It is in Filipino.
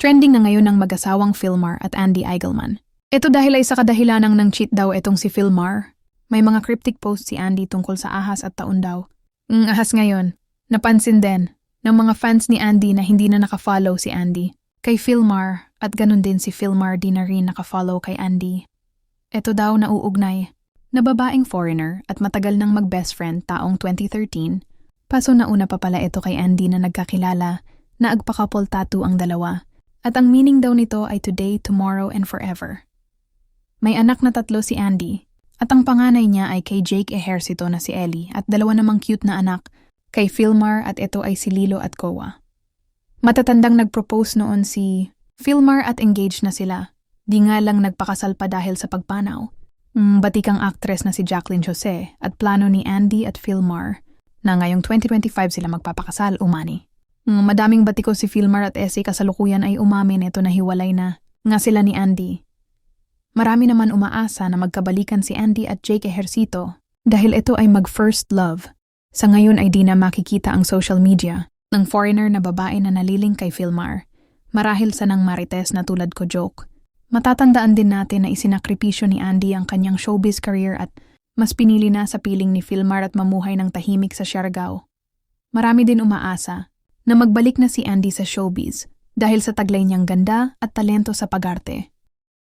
Trending na ngayon ang mag-asawang Philmar at Andy Eigelman. Ito dahil ay sa kadahilanang ng cheat daw itong si Philmar. May mga cryptic post si Andy tungkol sa ahas at taon daw. Ang ahas ngayon, napansin din ng mga fans ni Andy na hindi na nakafollow si Andy. Kay Philmar at ganun din si Philmar di na rin nakafollow kay Andy. Ito daw nauugnay na babaeng foreigner at matagal nang mag-best friend taong 2013. Paso nauna pa pala ito kay Andy na nagkakilala na agpa-couple tattoo ang dalawa. At ang meaning daw nito ay today, tomorrow, and forever. May anak na tatlo si Andy, at ang panganay niya ay kay Jake Ejercito na si Ellie at dalawa namang cute na anak kay Philmar at ito ay si Lilo at Koa. Matatandang nag-propose noon si Philmar at engaged na sila. Di nga lang nagpakasal pa dahil sa pagpanaw. Mm, batikang actress na si Jacqueline Jose at plano ni Andy at Philmar na ngayong 2025 sila magpapakasal umani. Mm, madaming batiko si Philmar at Essie kasalukuyan ay umamin ito na hiwalay na nga sila ni Andy. Marami naman umaasa na magkabalikan si Andy at Jake Ejercito dahil ito ay mag-first love. Sa ngayon ay di na makikita ang social media ng foreigner na babae na naliling kay Philmar. Marahil sa nang marites na tulad ko joke. Matatandaan din natin na isinakripisyo ni Andy ang kanyang showbiz career at mas pinili na sa piling ni Philmar at mamuhay ng tahimik sa Siargao. Marami din umaasa na magbalik na si Andy sa showbiz dahil sa taglay niyang ganda at talento sa pagarte.